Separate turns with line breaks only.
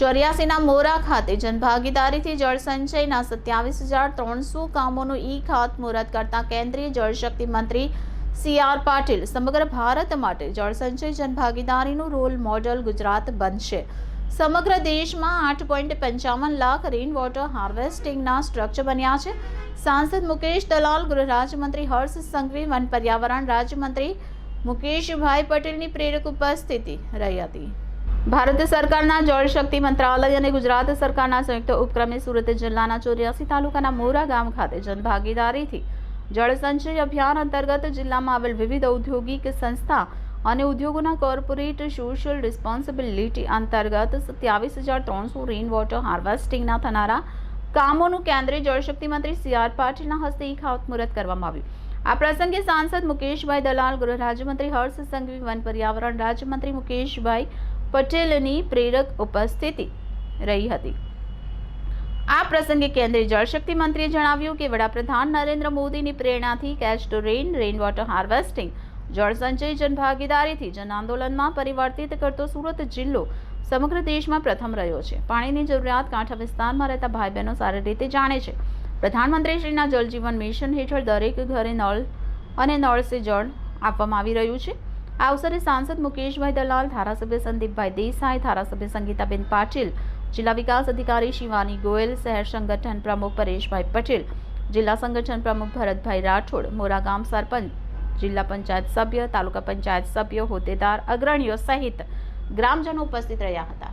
ચોર્યાસીના મોરા ખાતે જનભાગીદારીથી જળસંચયના સત્યાવીસ હજાર ત્રણસો કામોનું ઈ ખાતમુહૂર્ત કરતા કેન્દ્રીય જળશક્તિ મંત્રી સી આર પાટીલ સમગ્ર ભારત માટે જળસંચય જનભાગીદારીનું રોલ મોડલ ગુજરાત બનશે. સમગ્ર દેશમાં આઠ પોઈન્ટ પંચાવન લાખ રેઇન વોટર હાર્વેસ્ટિંગના સ્ટ્રક્ચર બન્યા છે. સાંસદ મુકેશ દલાલ ગૃહ રાજ્યમંત્રી હર્ષ સંઘવી, વન પર્યાવરણ રાજ્યમંત્રી મુકેશભાઈ પટેલની પ્રેરક ઉપસ્થિતિ રહી હતી. ભારત સરકારના જળશક્તિ મંત્રાલય અને ગુજરાત સરકારના સંયુક્ત ઉપક્રમે સુરત જિલ્લાના ચોર્યાસી તાલુકાના મોરા ગામ ખાતે જનભાગીદારીથી જળસંચય અભિયાન અંતર્ગત જિલ્લામાં આવેલ વિવિધ ઔદ્યોગિક સંસ્થા અને ઉદ્યોગોના કોર્પોરેટ સોશિયલ રિસ્પોન્સિબિલિટી અંતર્ગત સત્યાવીસ હજાર ત્રણસો રેઇન વોટર હાર્વેસ્ટિંગના થનારા કામોનું કેન્દ્રીય જળશક્તિ મંત્રી સી આર પાટીલના હસ્તે ખાતમુહૂર્ત કરવામાં આવ્યું. આ પ્રસંગે સાંસદ મુકેશભાઈ દલાલ, ગૃહ રાજ્યમંત્રી હર્ષ સંઘવી, વન પર્યાવરણ રાજ્યમંત્રી મુકેશભાઈ પટેલની પ્રેરક ઉપસ્થિતિ રહી હતી. આ પ્રસંગે કેન્દ્રીય જળશક્તિ મંત્રીએ જણાવ્યું કે વડાપ્રધાન નરેન્દ્ર મોદીની પ્રેરણાથી catch to rain rain water harvesting જળ સંચય જનભાગીદારીથી જન આંદોલનમાં પરિવર્તિત કરતો સુરત જિલ્લો સમગ્ર દેશમાં પ્રથમ રહ્યો છે. પાણીની જરૂરિયાત કાંઠા વિસ્તારમાં રહેતા ભાઈ બહેનો સારી રીતે જાણે છે. પ્રધાનમંત્રી શ્રીના જલ મિશન હેઠળ દરેક ઘરે નળ અને નળ સે જળ આપવામાં આવી રહ્યું છે. આ અવસરે સાંસદ મુકેશભાઈ દલાલ, ધારાસભ્ય સંદીપભાઈ દેસાઈ, ધારાસભ્ય સંગીતાબેન પાટીલ, જિલ્લા વિકાસ અધિકારી શિવાની ગોયલ, શહેર સંગઠન પ્રમુખ પરેશભાઈ પટેલ, જિલ્લા સંગઠન પ્રમુખ ભરતભાઈ રાઠોડ, મોરા ગામ સરપંચ, જિલ્લા પંચાયત સભ્ય, તાલુકા પંચાયત સભ્યો, હોદ્દેદાર, અગ્રણીઓ સહિત ગ્રામજનો ઉપસ્થિત રહ્યા હતા.